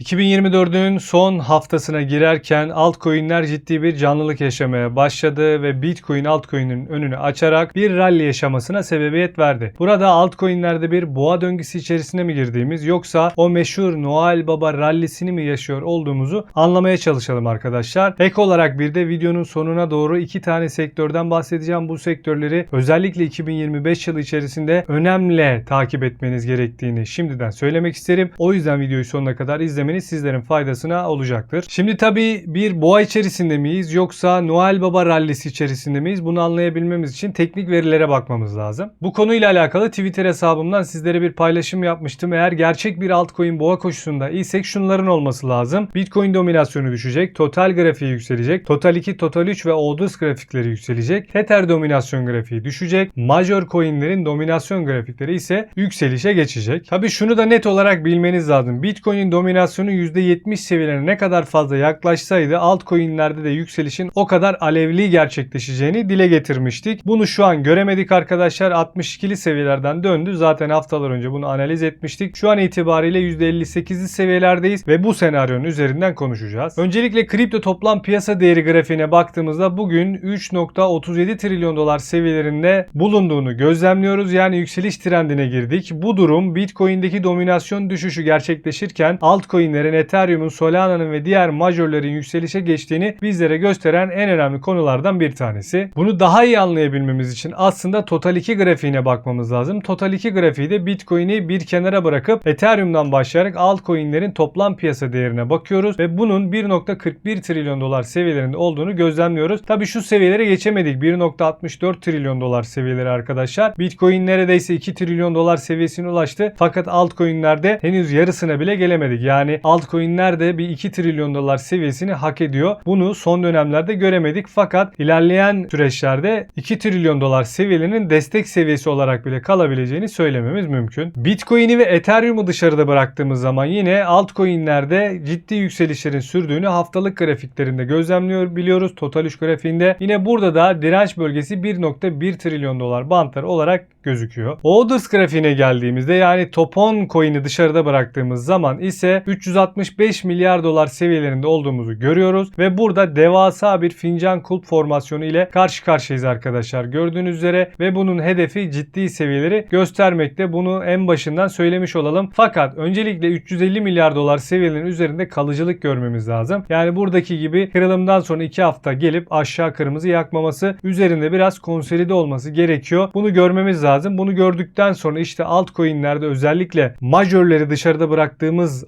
2024'ün son haftasına girerken altcoin'ler ciddi bir canlılık yaşamaya başladı ve Bitcoin altcoin'in önünü açarak bir rally yaşamasına sebebiyet verdi. Burada altcoin'lerde bir boğa döngüsü içerisine mi girdiğimiz yoksa o meşhur Noel Baba rallisini mi yaşıyor olduğumuzu anlamaya çalışalım arkadaşlar. Ek olarak bir de videonun sonuna doğru iki tane sektörden bahsedeceğim. Bu sektörleri özellikle 2025 yılı içerisinde önemli takip etmeniz gerektiğini şimdiden söylemek isterim. O yüzden videoyu sonuna kadar izlemeniz sizlerin faydasına olacaktır. Şimdi tabii bir boğa içerisinde miyiz yoksa Noel Baba rallisi içerisinde miyiz? Bunu anlayabilmemiz için teknik verilere bakmamız lazım. Bu konuyla alakalı Twitter hesabımdan sizlere bir paylaşım yapmıştım. Eğer gerçek bir altcoin boğa koşusunda isek şunların olması lazım. Bitcoin dominasyonu düşecek, total grafiği yükselecek, total 2, total 3 ve ODUS grafikleri yükselecek, Tether dominasyon grafiği düşecek, major coinlerin dominasyon grafikleri ise yükselişe geçecek. Tabii şunu da net olarak bilmeniz lazım. Bitcoin'in dominasyonu %70 seviyelerine ne kadar fazla yaklaşsaydı altcoin'lerde de yükselişin o kadar alevli gerçekleşeceğini dile getirmiştik. Bunu şu an göremedik arkadaşlar. 62'li seviyelerden döndü. Zaten haftalar önce bunu analiz etmiştik. Şu an itibariyle %58'li seviyelerdeyiz ve bu senaryonun üzerinden konuşacağız. Öncelikle kripto toplam piyasa değeri grafiğine baktığımızda bugün 3.37 trilyon dolar seviyelerinde bulunduğunu gözlemliyoruz. Yani yükseliş trendine girdik. Bu durum Bitcoin'deki dominasyon düşüşü gerçekleşirken altcoin'lerin Ethereum'un, Solana'nın ve diğer majörlerin yükselişe geçtiğini bizlere gösteren en önemli konulardan bir tanesi. Bunu daha iyi anlayabilmemiz için aslında Total 2 grafiğine bakmamız lazım. Total 2 grafiği de Bitcoin'i bir kenara bırakıp Ethereum'dan başlayarak altcoin'lerin toplam piyasa değerine bakıyoruz ve bunun 1.41 trilyon dolar seviyelerinde olduğunu gözlemliyoruz. Tabi şu seviyelere geçemedik. 1.64 trilyon dolar seviyeleri arkadaşlar. Bitcoin neredeyse 2 trilyon dolar seviyesine ulaştı. Fakat altcoin'lerde henüz yarısına bile gelemedik. Yani altcoin'ler de bir 2 trilyon dolar seviyesini hak ediyor. Bunu son dönemlerde göremedik. Fakat ilerleyen süreçlerde 2 trilyon dolar seviyelerinin destek seviyesi olarak bile kalabileceğini söylememiz mümkün. Bitcoin'i ve Ethereum'u dışarıda bıraktığımız zaman yine altcoin'lerde ciddi yükselişlerin sürdüğünü haftalık grafiklerinde gözlemliyor biliyoruz. Total 3 grafiğinde. Yine burada da direnç bölgesi 1.1 trilyon dolar bantları olarak gözüküyor. Orders grafiğine geldiğimizde yani top 10 coin'i dışarıda bıraktığımız zaman ise 365 milyar dolar seviyelerinde olduğumuzu görüyoruz ve burada devasa bir fincan kulp formasyonu ile karşı karşıyayız arkadaşlar. Gördüğünüz üzere ve bunun hedefi ciddi seviyeleri göstermekte. Bunu en başından söylemiş olalım. Fakat öncelikle 350 milyar dolar seviyelerinin üzerinde kalıcılık görmemiz lazım. Yani buradaki gibi kırılımdan sonra 2 hafta gelip aşağı kırmızı yakmaması üzerinde biraz konsolide olması gerekiyor. Bunu görmemiz lazım. Bunu gördükten sonra işte altcoin'lerde özellikle majörleri dışarıda bıraktığımız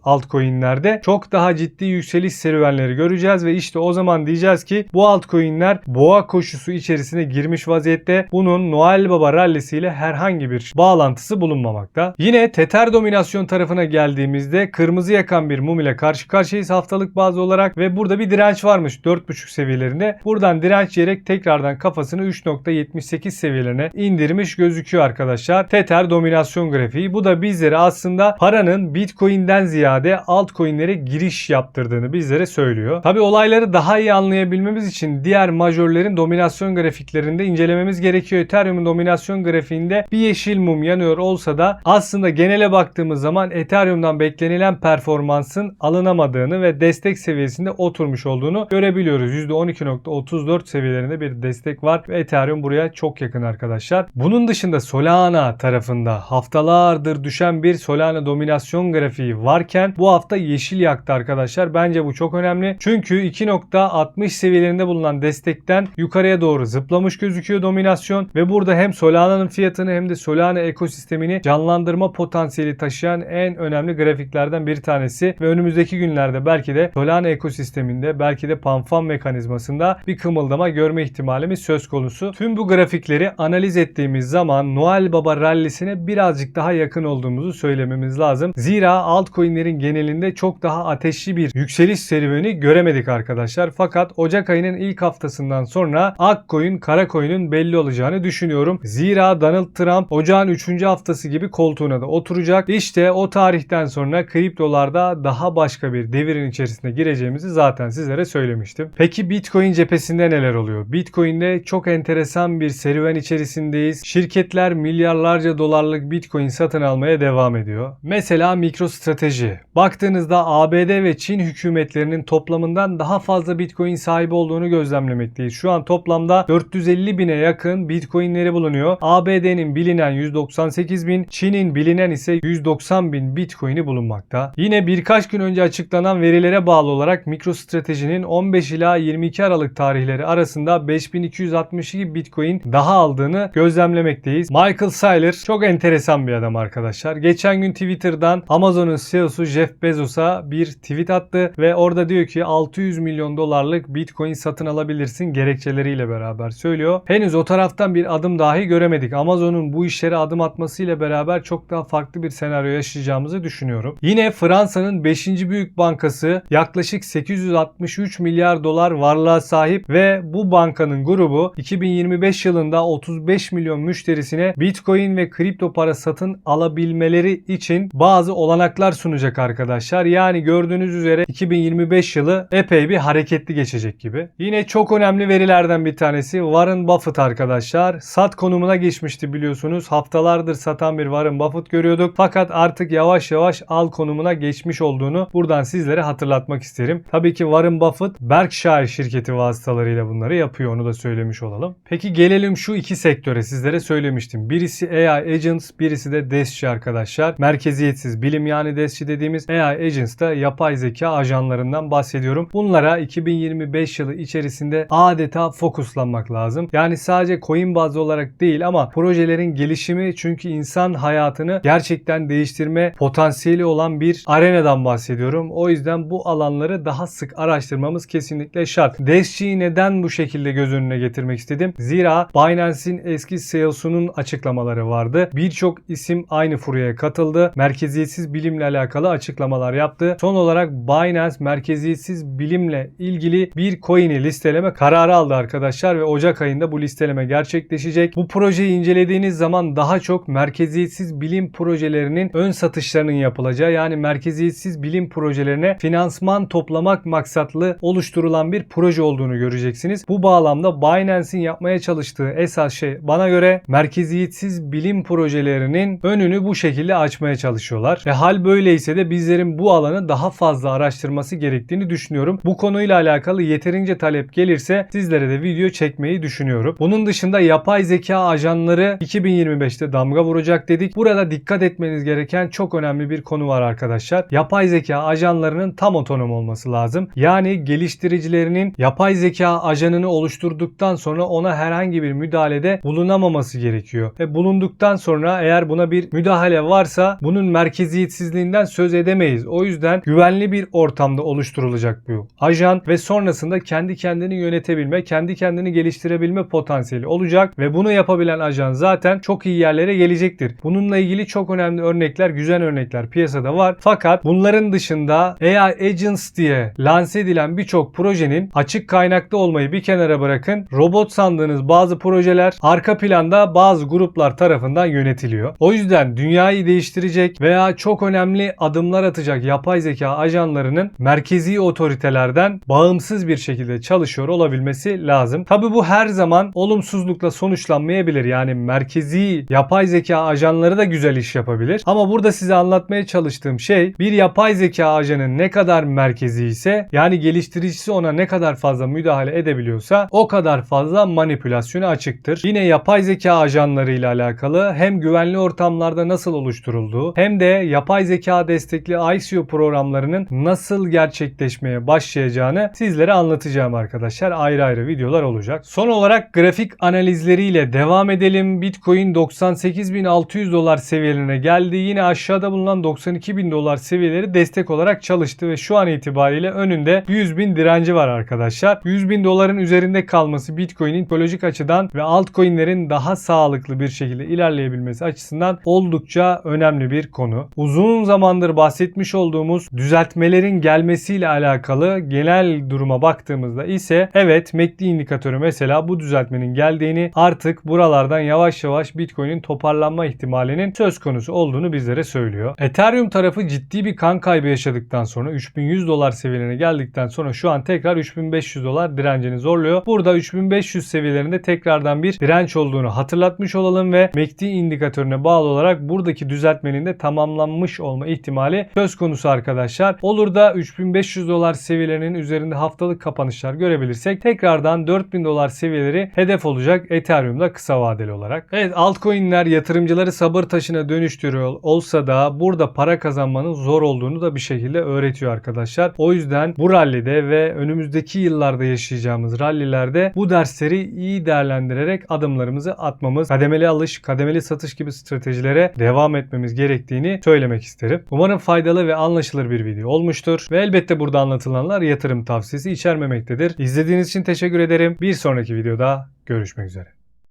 altcoin'lerde çok daha ciddi yükseliş serüvenleri göreceğiz ve işte o zaman diyeceğiz ki bu altcoin'ler boğa koşusu içerisine girmiş vaziyette. Bunun Noel Baba rallisiyle herhangi bir bağlantısı bulunmamakta. Yine Tether dominasyon tarafına geldiğimizde kırmızı yakan bir mum ile karşı karşıyayız haftalık bazı olarak ve burada bir direnç varmış 4.5 seviyelerinde. Buradan direnç yiyerek tekrardan kafasını 3.78 seviyelerine indirmiş gözüküyor arkadaşlar. Tether dominasyon grafiği. Bu da bizlere aslında paranın Bitcoin'den ziyade altcoin'lere giriş yaptırdığını bizlere söylüyor. Tabi olayları daha iyi anlayabilmemiz için diğer majörlerin dominasyon grafiklerinde incelememiz gerekiyor. Ethereum'un dominasyon grafiğinde bir yeşil mum yanıyor olsa da aslında genele baktığımız zaman Ethereum'dan beklenilen performansın alınamadığını ve destek seviyesinde oturmuş olduğunu görebiliyoruz. %12.34 seviyelerinde bir destek var ve Ethereum buraya çok yakın arkadaşlar. Bunun dışında Solana tarafında haftalardır düşen bir Solana dominasyon grafiği varken bu hafta yeşil yaktı arkadaşlar. Bence bu çok önemli. Çünkü 2.60 seviyelerinde bulunan destekten yukarıya doğru zıplamış gözüküyor dominasyon ve burada hem Solana'nın fiyatını hem de Solana ekosistemini canlandırma potansiyeli taşıyan en önemli grafiklerden bir tanesi ve önümüzdeki günlerde belki de Solana ekosisteminde belki de panfam mekanizmasında bir kımıldama görme ihtimalimiz söz konusu. Tüm bu grafikleri analiz ettiğimiz zaman Noel Baba rallisine birazcık daha yakın olduğumuzu söylememiz lazım. Zira altcoin'lerin genelinde çok daha ateşli bir yükseliş serüveni göremedik arkadaşlar. Fakat Ocak ayının ilk haftasından sonra Akcoin, Karacoin'in belli olacağını düşünüyorum. Zira Donald Trump ocağın 3. haftası gibi koltuğuna da oturacak. İşte o tarihten sonra kriptolarda daha başka bir devirin içerisine gireceğimizi zaten sizlere söylemiştim. Peki Bitcoin cephesinde neler oluyor? Bitcoin'de çok enteresan bir serüven içerisindeyiz. Şirketler milyarlarca dolarlık Bitcoin satın almaya devam ediyor. Mesela MicroStrateji. Baktığımız baktığınızda ABD ve Çin hükümetlerinin toplamından daha fazla Bitcoin sahibi olduğunu gözlemlemekteyiz. Şu an toplamda 450 bine yakın Bitcoinleri bulunuyor. ABD'nin bilinen 198 bin, Çin'in bilinen ise 190 bin Bitcoin'i bulunmakta. Yine birkaç gün önce açıklanan verilere bağlı olarak MicroStrategy'nin 15 ila 22 Aralık tarihleri arasında 5262 Bitcoin daha aldığını gözlemlemekteyiz. Michael Saylor çok enteresan bir adam arkadaşlar. Geçen gün Twitter'dan Amazon'un CEO'su Jeff Bezos'a bir tweet attı ve orada diyor ki 600 milyon dolarlık Bitcoin satın alabilirsin gerekçeleriyle beraber söylüyor. Henüz o taraftan bir adım dahi göremedik. Amazon'un bu işlere adım atmasıyla beraber çok daha farklı bir senaryo yaşayacağımızı düşünüyorum. Yine Fransa'nın 5. büyük bankası yaklaşık 863 milyar dolar varlığa sahip ve bu bankanın grubu 2025 yılında 35 milyon müşterisine Bitcoin ve kripto para satın alabilmeleri için bazı olanaklar sunacak arkadaşlar. Yani gördüğünüz üzere 2025 yılı epey bir hareketli geçecek gibi. Yine çok önemli verilerden bir tanesi Warren Buffett arkadaşlar. Sat konumuna geçmişti biliyorsunuz. Haftalardır satan bir Warren Buffett görüyorduk. Fakat artık yavaş yavaş al konumuna geçmiş olduğunu buradan sizlere hatırlatmak isterim. Tabii ki Warren Buffett Berkshire şirketi vasıtalarıyla bunları yapıyor onu da söylemiş olalım. Peki gelelim şu iki sektöre sizlere söylemiştim. Birisi AI Agents, birisi de DESCI arkadaşlar. Merkeziyetsiz bilim yani DESCI dediğimiz AI Agents da yapay zeka ajanlarından bahsediyorum. Bunlara 2025 yılı içerisinde adeta fokuslanmak lazım. Yani sadece coin bazlı olarak değil ama projelerin gelişimi çünkü insan hayatını gerçekten değiştirme potansiyeli olan bir arenadan bahsediyorum. O yüzden bu alanları daha sık araştırmamız kesinlikle şart. DESCI'yi neden bu şekilde göz önüne getirmek istedim? Zira Binance'in eski CEO'sunun açıklamaları vardı. Birçok isim aynı furyaya katıldı. Merkeziyetsiz bilimle alakalı açıklamalar yaptı. Son olarak Binance merkeziyetsiz bilimle ilgili bir coin'i listeleme kararı aldı arkadaşlar ve Ocak ayında bu listeleme gerçekleşecek. Bu projeyi incelediğiniz zaman daha çok merkeziyetsiz bilim projelerinin ön satışlarının yapılacağı yani merkeziyetsiz bilim projelerine finansman toplamak maksatlı oluşturulan bir proje olduğunu göreceksiniz. Bu bağlamda Binance'in yapmaya çalıştığı esas şey bana göre merkeziyetsiz bilim projelerinin önünü bu şekilde açmaya çalışıyorlar. Ve hal böyleyse de bizlerin bu alanı daha fazla araştırması gerektiğini düşünüyorum. Bu konuyla alakalı yeterince talep gelirse sizlere de video çekmeyi düşünüyorum. Bunun dışında yapay zeka ajanları 2025'te damga vuracak dedik. Burada dikkat etmeniz gereken çok önemli bir konu var arkadaşlar. Yapay zeka ajanlarının tam otonom olması lazım. Yani geliştiricilerinin yapay zeka ajanını oluşturduktan sonra ona herhangi bir müdahalede bulunamaması gerekiyor. Ve bulunduktan sonra eğer buna bir müdahale varsa bunun merkeziyetsizliğinden söz edemeyiz. O yüzden güvenli bir ortamda oluşturulacak bu ajan ve sonrasında kendi kendini yönetebilme, kendi kendini geliştirebilme potansiyeli olacak ve bunu yapabilen ajan zaten çok iyi yerlere gelecektir. Bununla ilgili çok önemli örnekler, güzel örnekler piyasada var. Fakat bunların dışında AI Agents diye lanse edilen birçok projenin açık kaynaklı olmayı bir kenara bırakın. Robot sandığınız bazı projeler arka planda bazı gruplar tarafından yönetiliyor. O yüzden dünyayı değiştirecek veya çok önemli adımlar atacak yapay zeka ajanlarının merkezi otoritelerden bağımsız bir şekilde çalışıyor olabilmesi lazım. Tabi bu her zaman olumsuzlukla sonuçlanmayabilir. Yani merkezi yapay zeka ajanları da güzel iş yapabilir. Ama burada size anlatmaya çalıştığım şey bir yapay zeka ajanın ne kadar merkezi ise yani geliştiricisi ona ne kadar fazla müdahale edebiliyorsa o kadar fazla manipülasyona açıktır. Yine yapay zeka ajanları ile alakalı hem güvenli ortamlarda nasıl oluşturulduğu hem de yapay zeka destekli ICO programlarının nasıl gerçekleşmeye başlayacağını sizlere anlatacağım arkadaşlar. Ayrı ayrı videolar olacak. Son olarak grafik analizleriyle devam edelim. Bitcoin 98.600 dolar seviyelerine geldi. Yine aşağıda bulunan 92.000 dolar seviyeleri destek olarak çalıştı ve şu an itibariyle önünde 100.000 direnci var arkadaşlar. 100.000 doların üzerinde kalması Bitcoin'in psikolojik açıdan ve altcoin'lerin daha sağlıklı bir şekilde ilerleyebilmesi açısından oldukça önemli bir konu. Uzun zamandır bahsetmiş olduğumuz düzeltmelerin gelmesiyle alakalı genel duruma baktığımızda ise evet MACD indikatörü mesela bu düzeltmenin geldiğini artık buralardan yavaş yavaş Bitcoin'in toparlanma ihtimalinin söz konusu olduğunu bizlere söylüyor. Ethereum tarafı ciddi bir kan kaybı yaşadıktan sonra 3100 dolar seviyelerine geldikten sonra şu an tekrar 3500 dolar direncini zorluyor. Burada 3500 seviyelerinde tekrardan bir direnç olduğunu hatırlatmış olalım ve MACD indikatörüne bağlı olarak buradaki düzeltmenin de tamamlanmış olma ihtimali söz söz konusu arkadaşlar. Olur da 3500 dolar seviyelerinin üzerinde haftalık kapanışlar görebilirsek tekrardan 4000 dolar seviyeleri hedef olacak Ethereum'da kısa vadeli olarak. Evet altcoin'ler yatırımcıları sabır taşına dönüştürüyor olsa da burada para kazanmanın zor olduğunu da bir şekilde öğretiyor arkadaşlar. O yüzden bu rallide ve önümüzdeki yıllarda yaşayacağımız rallilerde bu dersleri iyi değerlendirerek adımlarımızı atmamız, kademeli alış, kademeli satış gibi stratejilere devam etmemiz gerektiğini söylemek isterim. Umarım faydalı ve anlaşılır bir video olmuştur ve elbette burada anlatılanlar yatırım tavsiyesi içermemektedir. İzlediğiniz için teşekkür ederim. Bir sonraki videoda görüşmek üzere.